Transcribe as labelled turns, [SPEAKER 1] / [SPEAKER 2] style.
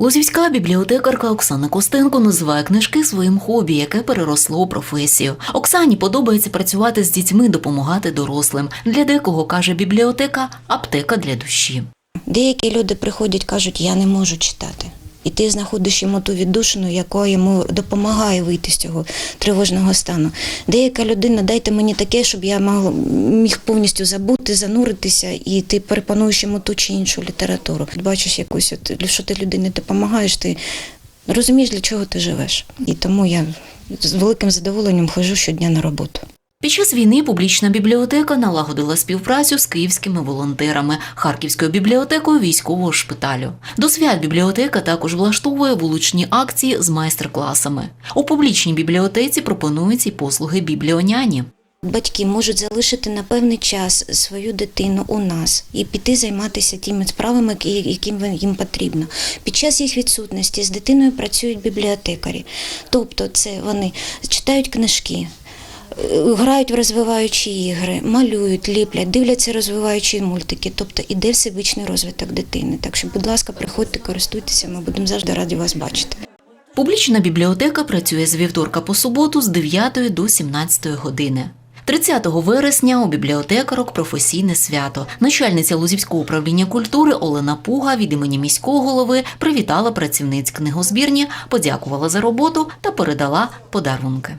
[SPEAKER 1] Лозівська бібліотекарка Оксана Костенко називає книжки своїм хобі, яке переросло у професію. Оксані подобається працювати з дітьми, допомагати дорослим. Для декого каже бібліотека аптека для душі.
[SPEAKER 2] Деякі люди приходять, кажуть, я не можу читати. І ти знаходиш йому ту віддушину, яка йому допомагає вийти з цього тривожного стану. Деяка людина, дайте мені таке, щоб я міг повністю забути, зануритися, і ти перепануєш йому ту чи іншу літературу. Бачиш якусь, от, що ти людині допомагаєш, ти розумієш, для чого ти живеш. І тому я з великим задоволенням ходжу щодня на роботу.
[SPEAKER 1] Під час війни публічна бібліотека налагодила співпрацю з київськими волонтерами, Харківською бібліотекою військового шпиталю. До свят бібліотека також влаштовує вуличні акції з майстер-класами. У публічній бібліотеці пропонуються й послуги бібліоняні.
[SPEAKER 2] Батьки можуть залишити на певний час свою дитину у нас і піти займатися тими справами, яким їм потрібно. Під час їх відсутності з дитиною працюють бібліотекарі. Тобто, це вони читають книжки. Грають в розвиваючі ігри, малюють, ліплять, дивляться розвиваючі мультики, тобто іде всебічний розвиток дитини. Так що, будь ласка, приходьте, користуйтеся, ми будемо завжди раді вас бачити.
[SPEAKER 1] Публічна бібліотека працює з вівторка по суботу з 9 до 17 години. 30 вересня у бібліотекарок професійне свято. Начальниця Лузівського управління культури Олена Пуга від імені міського голови привітала працівниць книгозбірні, подякувала за роботу та передала подарунки.